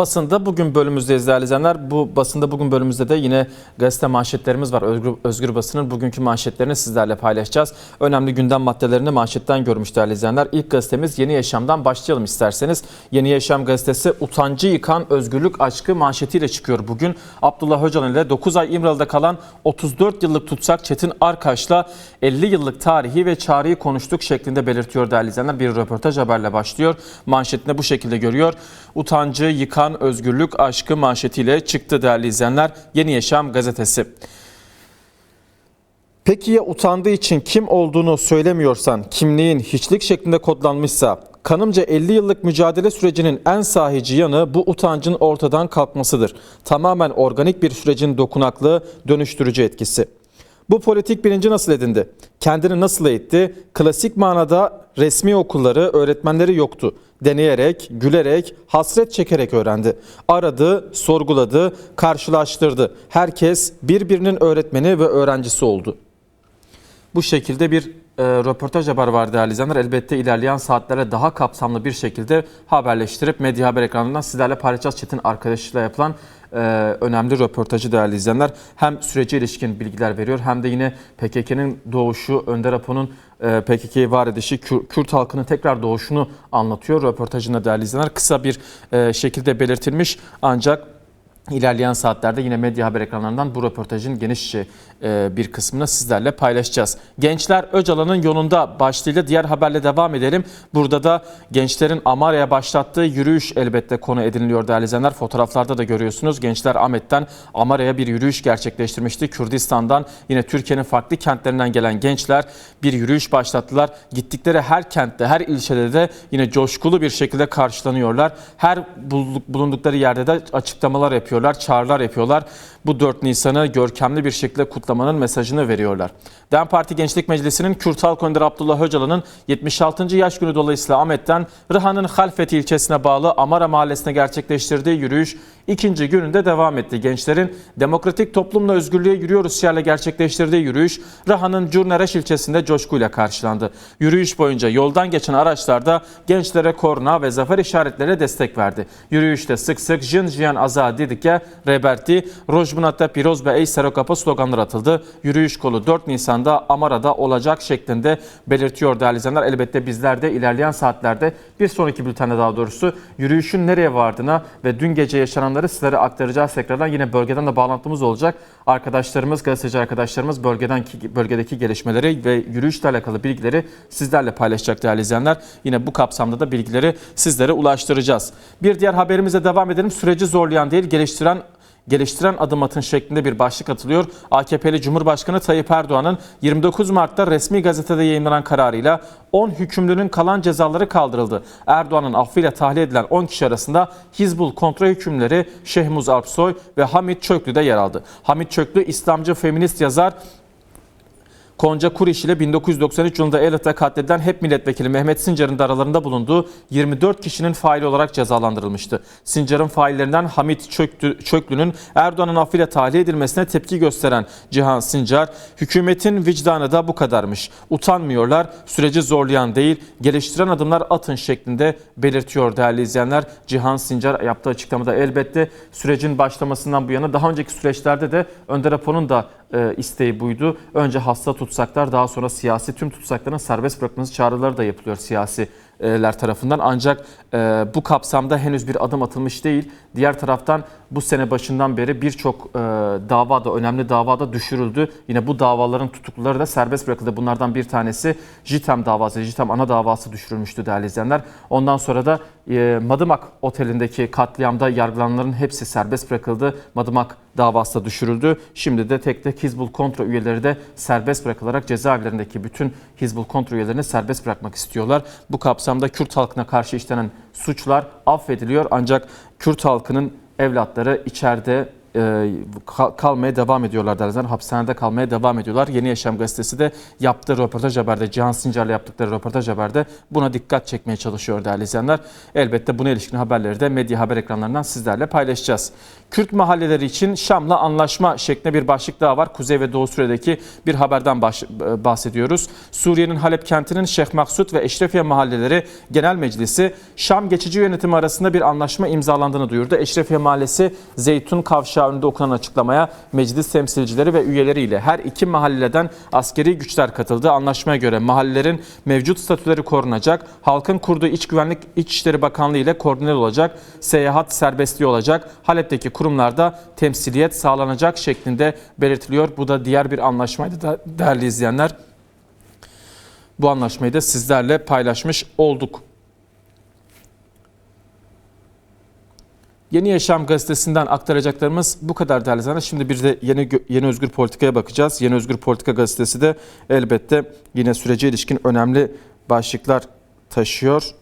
Basında bugün bölümümüzde değerli izleyenler. Bu basında bugün bölümümüzde de yine gazete manşetlerimiz var. Özgür, Özgür Basın'ın bugünkü manşetlerini sizlerle paylaşacağız. Önemli gündem maddelerini manşetten görmüş değerli izleyenler. İlk gazetemiz Yeni Yaşam'dan başlayalım isterseniz. Yeni Yaşam gazetesi utancı yıkan özgürlük aşkı manşetiyle çıkıyor bugün. Abdullah Öcalan ile 9 ay İmralı'da kalan 34 yıllık tutsak Çetin Arkaş'la 50 yıllık tarihi ve çağrıyı konuştuk şeklinde belirtiyor değerli izleyenler. Bir röportaj haberle başlıyor. Manşetinde bu şekilde görüyor. Utancı yıkan özgürlük aşkı manşetiyle çıktı değerli izleyenler. Yeni Yaşam gazetesi. Peki ya utandığı için kim olduğunu söylemiyorsan, kimliğin hiçlik şeklinde kodlanmışsa, kanımca 50 yıllık mücadele sürecinin en sahici yanı bu utancın ortadan kalkmasıdır. Tamamen organik bir sürecin dokunaklı, dönüştürücü etkisi. Bu politik bilinci nasıl edindi? Kendini nasıl eğitti? Klasik manada resmi okulları, öğretmenleri yoktu. Deneyerek, gülerek, hasret çekerek öğrendi. Aradı, sorguladı, karşılaştırdı. Herkes birbirinin öğretmeni ve öğrencisi oldu. Bu şekilde bir e, röportaj haber var değerli izleyenler. Elbette ilerleyen saatlere daha kapsamlı bir şekilde haberleştirip medya haber ekranından sizlerle paylaşacağız. Çetin arkadaşıyla yapılan e, önemli röportajı değerli izleyenler. Hem sürece ilişkin bilgiler veriyor hem de yine PKK'nın doğuşu, Önder Apo'nun e, var edişi, Kür- Kürt halkının tekrar doğuşunu anlatıyor röportajında değerli izleyenler. Kısa bir e, şekilde belirtilmiş ancak İlerleyen saatlerde yine medya haber ekranlarından bu röportajın genişçe e, bir kısmını sizlerle paylaşacağız. Gençler Öcalan'ın yolunda başlığıyla diğer haberle devam edelim. Burada da gençlerin Amarya'ya başlattığı yürüyüş elbette konu ediniliyor değerli izleyenler. Fotoğraflarda da görüyorsunuz. Gençler Ahmet'ten Amarya'ya bir yürüyüş gerçekleştirmişti. Kürdistan'dan yine Türkiye'nin farklı kentlerinden gelen gençler bir yürüyüş başlattılar. Gittikleri her kentte, her ilçede de yine coşkulu bir şekilde karşılanıyorlar. Her bulunduk- bulundukları yerde de açıklamalar yapıyorlar, çağrılar yapıyorlar. Bu 4 Nisan'ı görkemli bir şekilde kutlamanın mesajını veriyorlar. DEM Parti Gençlik Meclisi'nin Kürt Halk Abdullah Öcalan'ın 76. yaş günü dolayısıyla Ahmet'ten Rıhan'ın Halfeti ilçesine bağlı Amara Mahallesi'ne gerçekleştirdiği yürüyüş ikinci gününde devam etti. Gençlerin demokratik toplumla özgürlüğe yürüyoruz şiarla gerçekleştirdiği yürüyüş Rıhan'ın Curnereş ilçesinde coşkuyla karşılandı. Yürüyüş boyunca yoldan geçen araçlarda gençlere korna ve zafer işaretlerine destek verdi. Yürüyüşte sık sık Jin Jiyan Azadi Dike, Reberti, Rojbunat'ta Piroz ve Ey Serokapa sloganları atıldı. Yürüyüş kolu 4 Nisan'da Amara'da olacak şeklinde belirtiyor değerli izleyenler. Elbette bizler de ilerleyen saatlerde bir sonraki bültende daha doğrusu yürüyüşün nereye vardığına ve dün gece yaşananları sizlere aktaracağız tekrardan. Yine bölgeden de bağlantımız olacak. Arkadaşlarımız, gazeteci arkadaşlarımız bölgeden bölgedeki gelişmeleri ve yürüyüşle alakalı bilgileri sizlerle paylaşacak değerli izleyenler. Yine bu kapsamda da bilgileri sizlere ulaştıracağız. Bir diğer haberimize devam edelim. Süreci zorlayan değil, geliştiren geliştiren adım atın şeklinde bir başlık atılıyor. AKP'li Cumhurbaşkanı Tayyip Erdoğan'ın 29 Mart'ta resmi gazetede yayınlanan kararıyla 10 hükümlünün kalan cezaları kaldırıldı. Erdoğan'ın affıyla tahliye edilen 10 kişi arasında Hizbul kontra hükümleri Şehmuz Alpsoy ve Hamit Çöklü de yer aldı. Hamit Çöklü İslamcı feminist yazar Konca Kuriş ile 1993 yılında Elit'te katledilen HEP milletvekili Mehmet Sincar'ın da aralarında bulunduğu 24 kişinin faili olarak cezalandırılmıştı. Sincar'ın faillerinden Hamit Çöktü- Çöklü'nün Erdoğan'ın affıyla tahliye edilmesine tepki gösteren Cihan Sincar, hükümetin vicdanı da bu kadarmış. Utanmıyorlar, süreci zorlayan değil, geliştiren adımlar atın şeklinde belirtiyor değerli izleyenler. Cihan Sincar yaptığı açıklamada elbette sürecin başlamasından bu yana daha önceki süreçlerde de Önder Apo'nun da e, isteği buydu. Önce hasta tutsaklar daha sonra siyasi tüm tutsakların serbest bırakılması çağrıları da yapılıyor siyasiler tarafından. Ancak e, bu kapsamda henüz bir adım atılmış değil. Diğer taraftan bu sene başından beri birçok e, davada, önemli davada düşürüldü. Yine bu davaların tutukluları da serbest bırakıldı. Bunlardan bir tanesi JITEM davası, JITEM ana davası düşürülmüştü değerli izleyenler. Ondan sonra da e, Madımak Oteli'ndeki katliamda yargılananların hepsi serbest bırakıldı. Madımak davası da düşürüldü. Şimdi de tek tek Hizbul Kontra üyeleri de serbest bırakılarak cezaevlerindeki bütün Hizbul Kontra üyelerini serbest bırakmak istiyorlar. Bu kapsamda Kürt halkına karşı işlenen suçlar affediliyor ancak Kürt halkının evlatları içeride e, kal- kalmaya devam ediyorlar derler. Hapishanede kalmaya devam ediyorlar. Yeni Yaşam gazetesi de yaptığı röportaj haberde, Cihan Sincar'la yaptıkları röportaj haberde buna dikkat çekmeye çalışıyor değerli izleyenler. Elbette buna ilişkin haberleri de medya haber ekranlarından sizlerle paylaşacağız. Kürt mahalleleri için Şam'la anlaşma şeklinde bir başlık daha var. Kuzey ve Doğu Suriye'deki bir haberden bahsediyoruz. Suriye'nin Halep kentinin Şeyh Maksut ve Eşrefiye mahalleleri Genel Meclisi Şam geçici yönetimi arasında bir anlaşma imzalandığını duyurdu. Eşrefiye Mahallesi Zeytun Kavşağı önünde okunan açıklamaya meclis temsilcileri ve üyeleriyle her iki mahalleden askeri güçler katıldı. Anlaşmaya göre mahallelerin mevcut statüleri korunacak. Halkın kurduğu İç Güvenlik İçişleri Bakanlığı ile koordineli olacak. Seyahat serbestliği olacak. Halep'teki kurumlarda temsiliyet sağlanacak şeklinde belirtiliyor. Bu da diğer bir anlaşmaydı da değerli izleyenler. Bu anlaşmayı da sizlerle paylaşmış olduk. Yeni Yaşam gazetesinden aktaracaklarımız bu kadar değerli izleyenler. Şimdi bir de yeni, yeni Özgür Politika'ya bakacağız. Yeni Özgür Politika gazetesi de elbette yine sürece ilişkin önemli başlıklar taşıyor.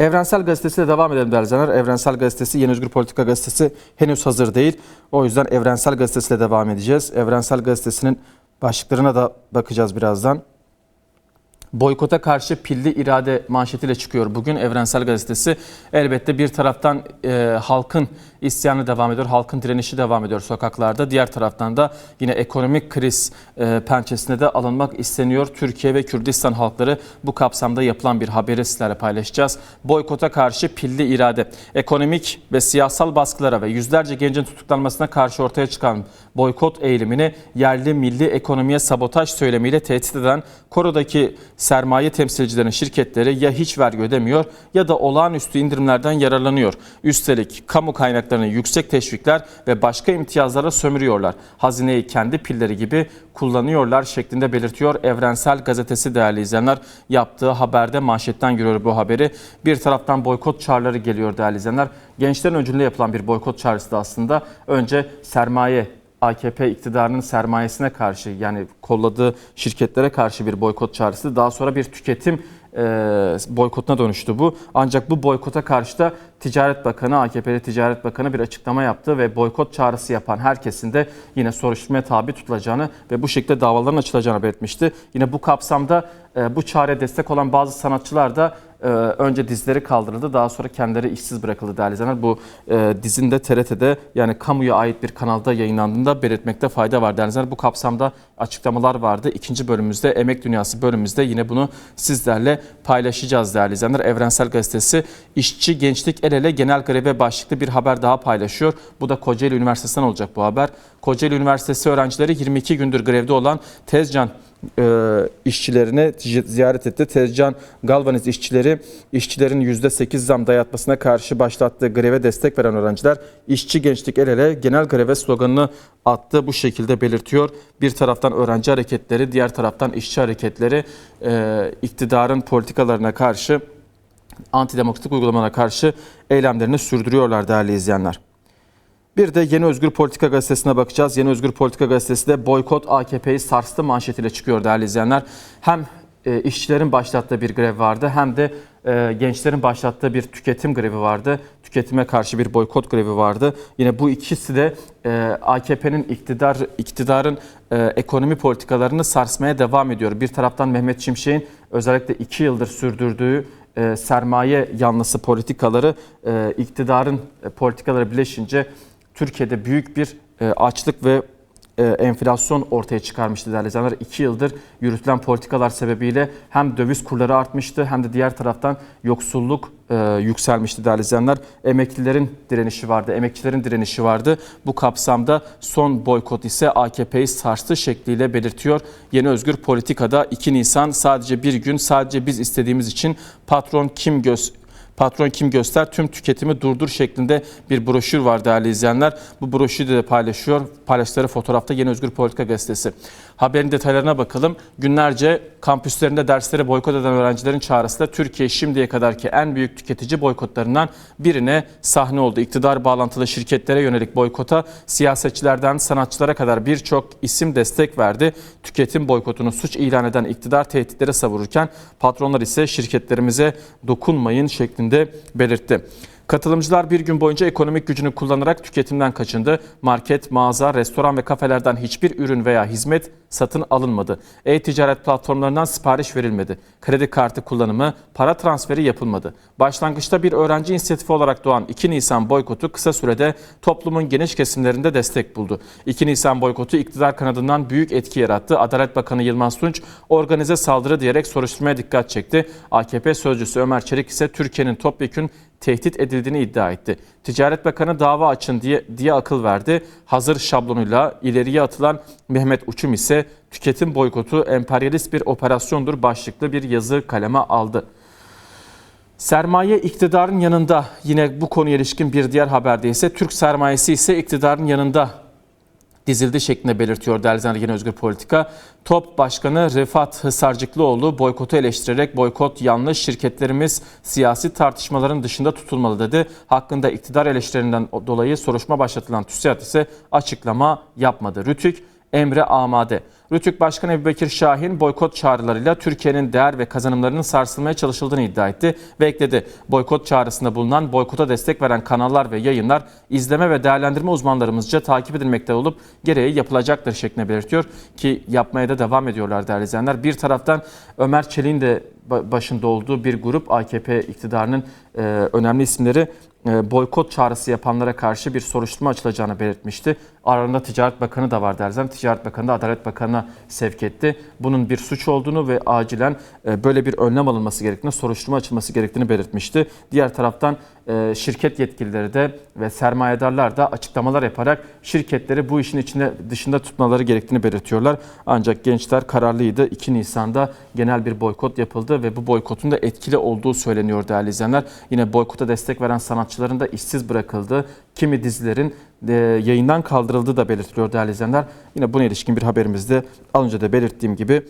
Evrensel Gazetesi'yle devam edelim değerli izleyenler. Evrensel Gazetesi, Yeni Özgür Politika Gazetesi henüz hazır değil. O yüzden Evrensel Gazetesi'yle devam edeceğiz. Evrensel Gazetesi'nin başlıklarına da bakacağız birazdan. Boykota karşı pilli irade manşetiyle çıkıyor bugün Evrensel Gazetesi. Elbette bir taraftan e, halkın isyanı devam ediyor, halkın direnişi devam ediyor sokaklarda. Diğer taraftan da yine ekonomik kriz e, pençesine de alınmak isteniyor. Türkiye ve Kürdistan halkları bu kapsamda yapılan bir haberi sizlerle paylaşacağız. Boykota karşı pilli irade, ekonomik ve siyasal baskılara ve yüzlerce gencin tutuklanmasına karşı ortaya çıkan boykot eğilimini yerli milli ekonomiye sabotaj söylemiyle tehdit eden Koro'daki sermaye temsilcilerinin şirketleri ya hiç vergi ödemiyor ya da olağanüstü indirimlerden yararlanıyor. Üstelik kamu kaynaklarını yüksek teşvikler ve başka imtiyazlara sömürüyorlar. Hazineyi kendi pilleri gibi kullanıyorlar şeklinde belirtiyor Evrensel Gazetesi değerli izleyenler. Yaptığı haberde manşetten görüyor bu haberi. Bir taraftan boykot çağrıları geliyor değerli izleyenler. Gençlerin öncülüğünde yapılan bir boykot çağrısı da aslında önce sermaye AKP iktidarının sermayesine karşı yani kolladığı şirketlere karşı bir boykot çağrısı. Daha sonra bir tüketim e, boykotuna dönüştü bu. Ancak bu boykota karşı da Ticaret Bakanı, AKP'li Ticaret Bakanı bir açıklama yaptı ve boykot çağrısı yapan herkesin de yine soruşturmaya tabi tutulacağını ve bu şekilde davaların açılacağını belirtmişti. Yine bu kapsamda e, bu çağrıya destek olan bazı sanatçılar da e, önce dizleri kaldırıldı daha sonra kendileri işsiz bırakıldı değerli izleyenler. Bu e, dizin de TRT'de yani kamuya ait bir kanalda yayınlandığında belirtmekte fayda var değerli izleyenler. Bu kapsamda açıklamalar vardı. İkinci bölümümüzde Emek Dünyası bölümümüzde yine bunu sizlerle paylaşacağız değerli izleyenler. Evrensel Gazetesi işçi gençlik el ele genel greve başlıklı bir haber daha paylaşıyor. Bu da Kocaeli Üniversitesi'nden olacak bu haber. Kocaeli Üniversitesi öğrencileri 22 gündür grevde olan Tezcan e, işçilerini ziyaret etti. Tezcan Galvaniz işçileri işçilerin %8 zam dayatmasına karşı başlattığı greve destek veren öğrenciler işçi gençlik el ele genel greve sloganını attı. Bu şekilde belirtiyor. Bir taraftan öğrenci hareketleri, diğer taraftan işçi hareketleri e, iktidarın politikalarına karşı antidemokratik uygulamalara karşı eylemlerini sürdürüyorlar değerli izleyenler. Bir de Yeni Özgür Politika Gazetesi'ne bakacağız. Yeni Özgür Politika Gazetesi de boykot AKP'yi sarstı manşetiyle çıkıyor değerli izleyenler. Hem e, işçilerin başlattığı bir grev vardı hem de e, gençlerin başlattığı bir tüketim grevi vardı. Tüketime karşı bir boykot grevi vardı. Yine bu ikisi de e, AKP'nin iktidar iktidarın ekonomi politikalarını sarsmaya devam ediyor. Bir taraftan Mehmet Şimşek'in özellikle iki yıldır sürdürdüğü sermaye yanlısı politikaları iktidarın politikaları birleşince Türkiye'de büyük bir e, açlık ve e, enflasyon ortaya çıkarmıştı değerli izleyenler. İki yıldır yürütülen politikalar sebebiyle hem döviz kurları artmıştı hem de diğer taraftan yoksulluk e, yükselmişti değerli izleyenler. Emeklilerin direnişi vardı, emekçilerin direnişi vardı. Bu kapsamda son boykot ise AKP'yi sarstı şekliyle belirtiyor. Yeni Özgür Politika'da 2 Nisan sadece bir gün sadece biz istediğimiz için patron kim göz Patron kim göster tüm tüketimi durdur şeklinde bir broşür var değerli izleyenler. Bu broşürü de paylaşıyor. Paylaştıkları fotoğrafta Yeni Özgür Politika Gazetesi. Haberin detaylarına bakalım. Günlerce kampüslerinde dersleri boykot eden öğrencilerin çağrısı da Türkiye şimdiye kadarki en büyük tüketici boykotlarından birine sahne oldu. İktidar bağlantılı şirketlere yönelik boykota siyasetçilerden sanatçılara kadar birçok isim destek verdi. Tüketim boykotunu suç ilan eden iktidar tehditlere savururken patronlar ise şirketlerimize dokunmayın şeklinde belirtti. Katılımcılar bir gün boyunca ekonomik gücünü kullanarak tüketimden kaçındı. Market, mağaza, restoran ve kafelerden hiçbir ürün veya hizmet satın alınmadı. E-ticaret platformlarından sipariş verilmedi. Kredi kartı kullanımı, para transferi yapılmadı. Başlangıçta bir öğrenci inisiyatifi olarak doğan 2 Nisan boykotu kısa sürede toplumun geniş kesimlerinde destek buldu. 2 Nisan boykotu iktidar kanadından büyük etki yarattı. Adalet Bakanı Yılmaz Tunç organize saldırı diyerek soruşturmaya dikkat çekti. AKP sözcüsü Ömer Çelik ise Türkiye'nin topyekün tehdit edildiğini iddia etti. Ticaret Bakanı dava açın diye, diye akıl verdi. Hazır şablonuyla ileriye atılan Mehmet Uçum ise tüketim boykotu emperyalist bir operasyondur başlıklı bir yazı kaleme aldı. Sermaye iktidarın yanında yine bu konuya ilişkin bir diğer haberde ise Türk sermayesi ise iktidarın yanında dizildi şeklinde belirtiyor izleyenler Yeni Özgür Politika. TOP Başkanı Rıfat Hısarcıklıoğlu boykotu eleştirerek boykot yanlış şirketlerimiz siyasi tartışmaların dışında tutulmalı dedi. Hakkında iktidar eleştirilerinden dolayı soruşturma başlatılan TÜSİAD ise açıklama yapmadı. Rütük Emre Amade. Rütük Başkanı Ebubekir Şahin boykot çağrılarıyla Türkiye'nin değer ve kazanımlarının sarsılmaya çalışıldığını iddia etti ve ekledi. Boykot çağrısında bulunan boykota destek veren kanallar ve yayınlar izleme ve değerlendirme uzmanlarımızca takip edilmekte olup gereği yapılacaktır şeklinde belirtiyor ki yapmaya da devam ediyorlar değerli izleyenler. Bir taraftan Ömer Çelik'in de başında olduğu bir grup AKP iktidarının e, önemli isimleri boykot çağrısı yapanlara karşı bir soruşturma açılacağını belirtmişti. Aralarında Ticaret Bakanı da var derzem. Ticaret Bakanı da Adalet Bakanı'na sevk etti. Bunun bir suç olduğunu ve acilen e, böyle bir önlem alınması gerektiğini, soruşturma açılması gerektiğini belirtmişti. Diğer taraftan e, şirket yetkilileri de ve sermayedarlar da açıklamalar yaparak şirketleri bu işin içinde dışında tutmaları gerektiğini belirtiyorlar. Ancak gençler kararlıydı. 2 Nisan'da genel bir boykot yapıldı ve bu boykotun da etkili olduğu söyleniyor değerli izleyenler. Yine boykota destek veren sanatçıların da işsiz bırakıldığı, kimi dizilerin e, yayından kaldırıldığı da belirtiliyor değerli izleyenler. Yine buna ilişkin bir haberimizde az önce de belirttiğim gibi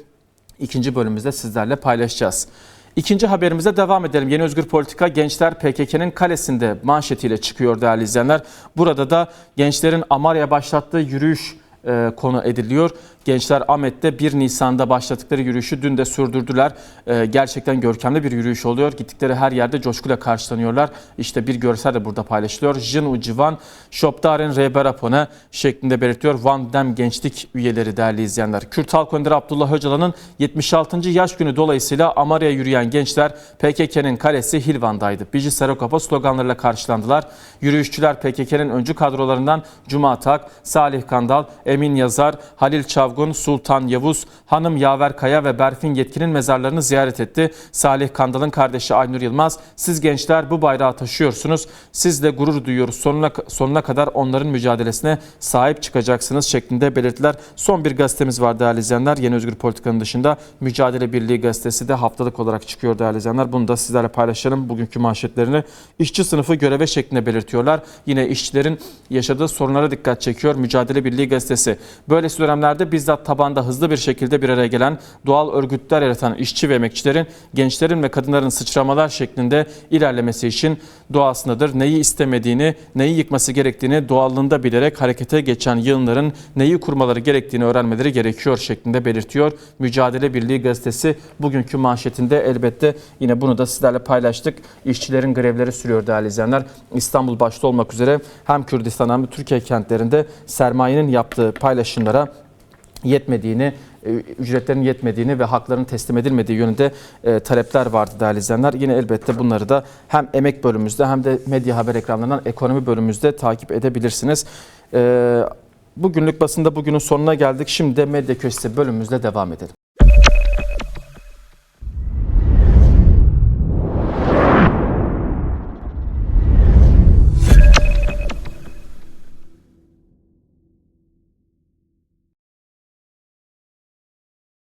ikinci bölümümüzde sizlerle paylaşacağız. İkinci haberimize devam edelim. Yeni Özgür Politika gençler PKK'nın kalesinde manşetiyle çıkıyor değerli izleyenler. Burada da gençlerin Amarya'ya başlattığı yürüyüş e, konu ediliyor. Gençler Ahmet'te 1 Nisan'da başladıkları yürüyüşü dün de sürdürdüler. E, gerçekten görkemli bir yürüyüş oluyor. Gittikleri her yerde coşkuyla karşılanıyorlar. İşte bir görsel de burada paylaşılıyor. Jin Ucivan, Şopdaren Reberapone şeklinde belirtiyor. Van Dem Gençlik üyeleri değerli izleyenler. Kürt Halk Önderi Abdullah Öcalan'ın 76. yaş günü dolayısıyla Amarya'ya yürüyen gençler PKK'nın kalesi Hilvan'daydı. Bici Serokapa sloganlarıyla karşılandılar. Yürüyüşçüler PKK'nın öncü kadrolarından Cuma Atak, Salih Kandal, Emin Yazar, Halil Çavgun, Sultan Yavuz, Hanım Yaver Kaya ve Berfin Yetkin'in mezarlarını ziyaret etti. Salih Kandal'ın kardeşi Aynur Yılmaz, siz gençler bu bayrağı taşıyorsunuz. Sizle gurur duyuyoruz. Sonuna, sonuna kadar onların mücadelesine sahip çıkacaksınız şeklinde belirttiler. Son bir gazetemiz var değerli izleyenler. Yeni Özgür Politika'nın dışında Mücadele Birliği gazetesi de haftalık olarak çıkıyor değerli izleyenler. Bunu da sizlerle paylaşalım. Bugünkü manşetlerini işçi sınıfı göreve şeklinde belirtiyorlar. Yine işçilerin yaşadığı sorunlara dikkat çekiyor. Mücadele Birliği gazetesi. Böylesi dönemlerde bizzat tabanda hızlı bir şekilde bir araya gelen doğal örgütler yaratan işçi ve emekçilerin, gençlerin ve kadınların sıçramalar şeklinde ilerlemesi için doğasındadır. Neyi istemediğini, neyi yıkması gerektiğini doğallığında bilerek harekete geçen yığınların neyi kurmaları gerektiğini öğrenmeleri gerekiyor şeklinde belirtiyor. Mücadele Birliği gazetesi bugünkü manşetinde elbette yine bunu da sizlerle paylaştık. İşçilerin grevleri sürüyor değerli izleyenler. İstanbul başta olmak üzere hem Kürdistan hem de Türkiye kentlerinde sermayenin yaptığı paylaşımlara yetmediğini, e, ücretlerin yetmediğini ve hakların teslim edilmediği yönünde e, talepler vardı değerli izleyenler. Yine elbette bunları da hem emek bölümümüzde hem de medya haber ekranlarından ekonomi bölümümüzde takip edebilirsiniz. E, Bugünlük basında bugünün sonuna geldik. Şimdi de medya köşesi bölümümüzle devam edelim.